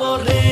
বলে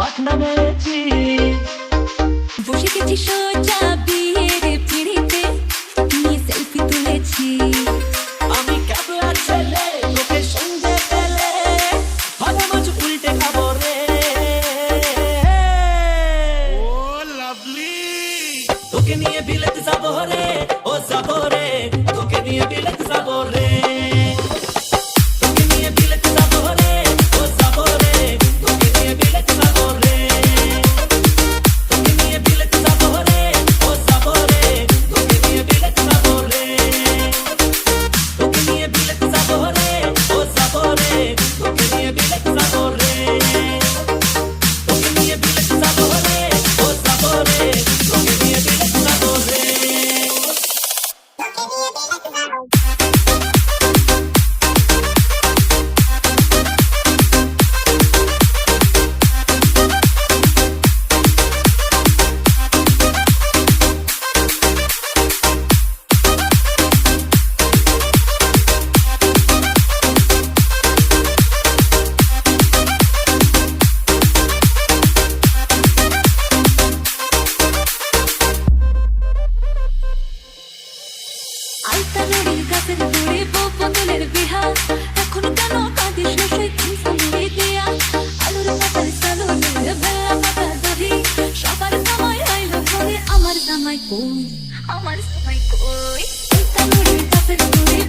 পাটনা মেরেছি বসে গেছি সোজা বিয়ের পিড়িতে নিয়ে সেলফি তুলেছি। আলতা নড়ির গাছের দড়ি বদলের বিহা। এখন কেন কাঁদিস সেই ফুলফুলি দিয়া? আলুর পাতার সালনে বেলা পাতা দহি সবার সময় আইলো ঘরে আমার জামাই কই? আমার জামাই কই? আলতা নড়ির গাছের দড়ি